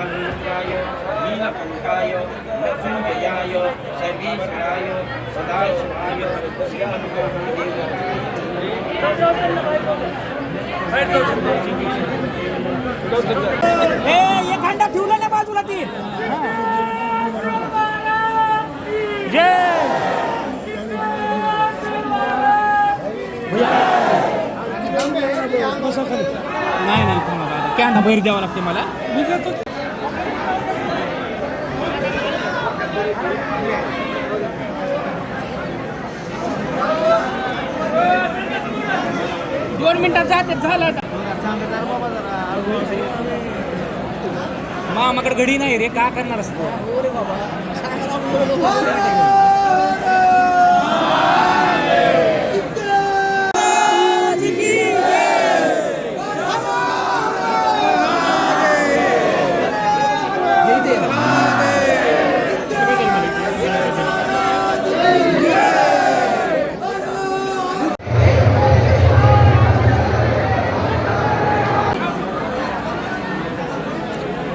नीलकण्ठाय नीलकण्ठाय लक्ष्मीजयाय सर्वेश्वराय सदाशिवाय हे एक खंडा ठेवला ना बाजूला ती. जय. नाही नाही कॅन्डा बाहेर द्यावा लागते मला. दोन मिनिटात जाते झालं आता. मामाकडे घडी नाही रे का करणार असतो?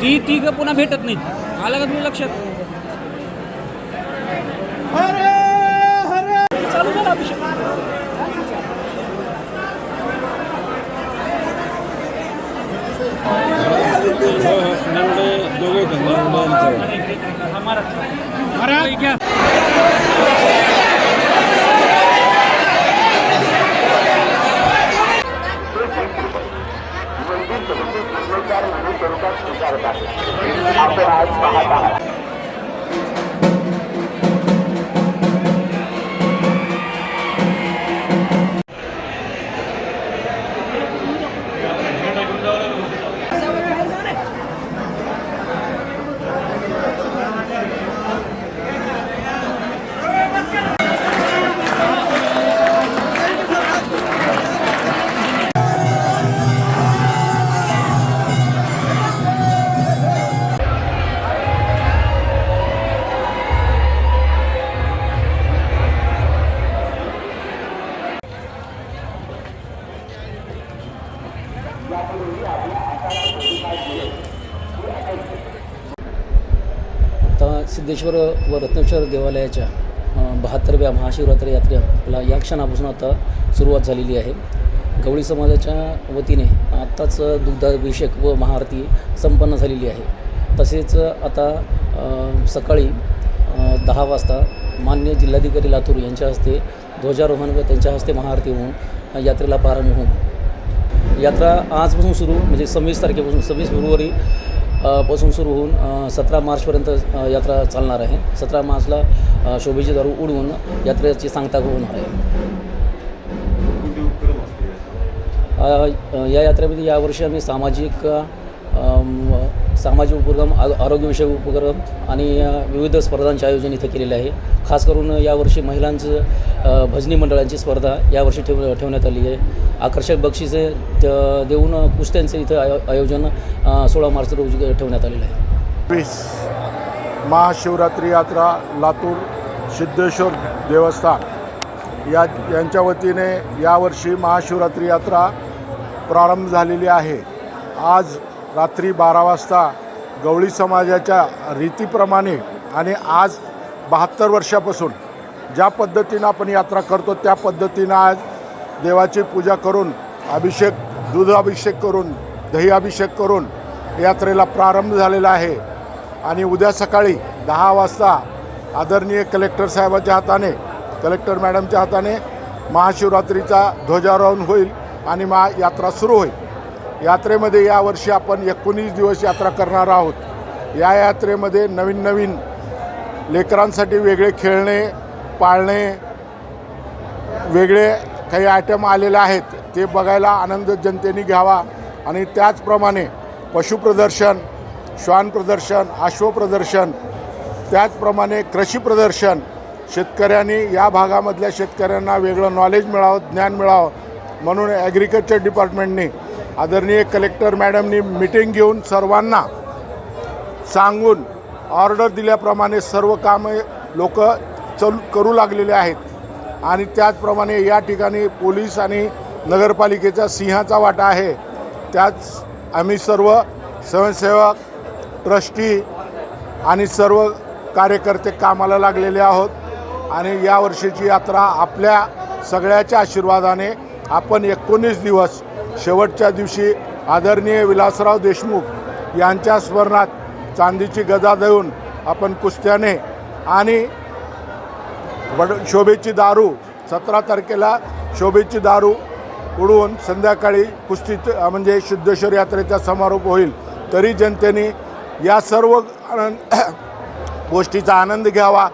ती तिघ पुन्हा भेटत नाहीत. आलं का तुला लक्षात? चालू झाला अभिषेक. महाराज घ्या आता सिद्धेश्वर व रत्नेश्वर देवालयाच्या बहात्तरव्या महाशिवरात्री यात्रेला या क्षणापासून आता सुरुवात झालेली आहे. गवळी समाजाच्या वतीने आत्ताच दुग्धाभिषेक व महाआरती संपन्न झालेली आहे. तसेच आता सकाळी दहा वाजता मान्य जिल्हाधिकारी लातूर यांच्या हस्ते ध्वजारोहण व त्यांच्या हस्ते महाआरती होऊन यात्रेला प्रारंभ होऊन यात्रा आजपासून सुरू म्हणजे सव्वीस तारखेपासून सव्वीस फेब्रुवारी पासून सुरू होऊन सतरा मार्चपर्यंत यात्रा चालणार आहे. सतरा मार्चला शोभेची शोभेचे दारू उडवून यात्रेची सांगता होणार आहे. या यात्रेमध्ये यावर्षी आम्ही सामाजिक सामाजिक उपक्रम आरोग्यविषयक उपक्रम आणि विविध स्पर्धांचे आयोजन इथं केलेले आहे. खास करून यावर्षी महिलांचं भजनी मंडळांची स्पर्धा यावर्षी ठेव ठेवण्यात आली आहे. आकर्षक बक्षिसे देऊन कुस्त्यांचं इथं आयो आयोजन सोळा मार्च रोजी ठेवण्यात आलेलं आहे. वीस महाशिवरात्री यात्रा लातूर सिद्धेश्वर देवस्थान. या यांच्या वतीने यावर्षी महाशिवरात्री यात्रा प्रारंभ झालेली आहे. आज रात्री बारा वाजता गवळी समाजाच्या रीतीप्रमाणे आणि आज बहात्तर वर्षापासून ज्या पद्धतीनं आपण यात्रा करतो त्या पद्धतीनं आज देवाची पूजा करून अभिषेक दूध अभिषेक करून दही अभिषेक करून यात्रेला प्रारंभ झालेला आहे. आणि उद्या सकाळी दहा वाजता आदरणीय कलेक्टर साहेबाच्या हाताने कलेक्टर मॅडमच्या हाताने महाशिवरात्रीचा ध्वजारोहण होईल आणि महा यात्रा सुरू होईल. यात्रेमध्ये यावर्षी आपण एकोणीस दिवस यात्रा करणार आहोत. या यात्रेमध्ये नवीन नवीन लेकरांसाठी वेगळे खेळणे पाळणे वेगळे काही आयटम आलेले आहेत. ते बघायला आनंद जनतेने घ्यावा आणि त्याचप्रमाणे पशुप्रदर्शन श्वान प्रदर्शन अश्वप्रदर्शन त्याचप्रमाणे कृषी प्रदर्शन शेतकऱ्यांनी या भागामधल्या शेतकऱ्यांना वेगळं नॉलेज मिळावं ज्ञान मिळावं म्हणून ॲग्रिकल्चर डिपार्टमेंटने आदरणीय कलेक्टर मॅडमनी मिटिंग घेऊन सर्वांना सांगून ऑर्डर दिल्याप्रमाणे सर्व कामे लोक चल करू लागलेले आहेत. आणि त्याचप्रमाणे या ठिकाणी पोलीस आणि नगरपालिकेचा सिंहाचा वाटा आहे. त्याच आम्ही सर्व स्वयंसेवक ट्रस्टी आणि सर्व कार्यकर्ते कामाला लागलेले आहोत. आणि या वर्षीची यात्रा आपल्या सगळ्याच्या आशीर्वादाने आपण एकोणीस दिवस शेवटच्या दिवशी आदरणीय विलासराव देशमुख यांच्या स्मरणात चांदीची गदा देऊन आपण कुस्त्याने आणि वड शोभेची दारू सतरा तारखेला शोभेची दारू उडवून संध्याकाळी कुस्ती म्हणजे सिद्धेश्वर यात्रेचा समारोप होईल. तरी जनतेने या सर्व आनंद गोष्टीचा आनंद घ्यावा.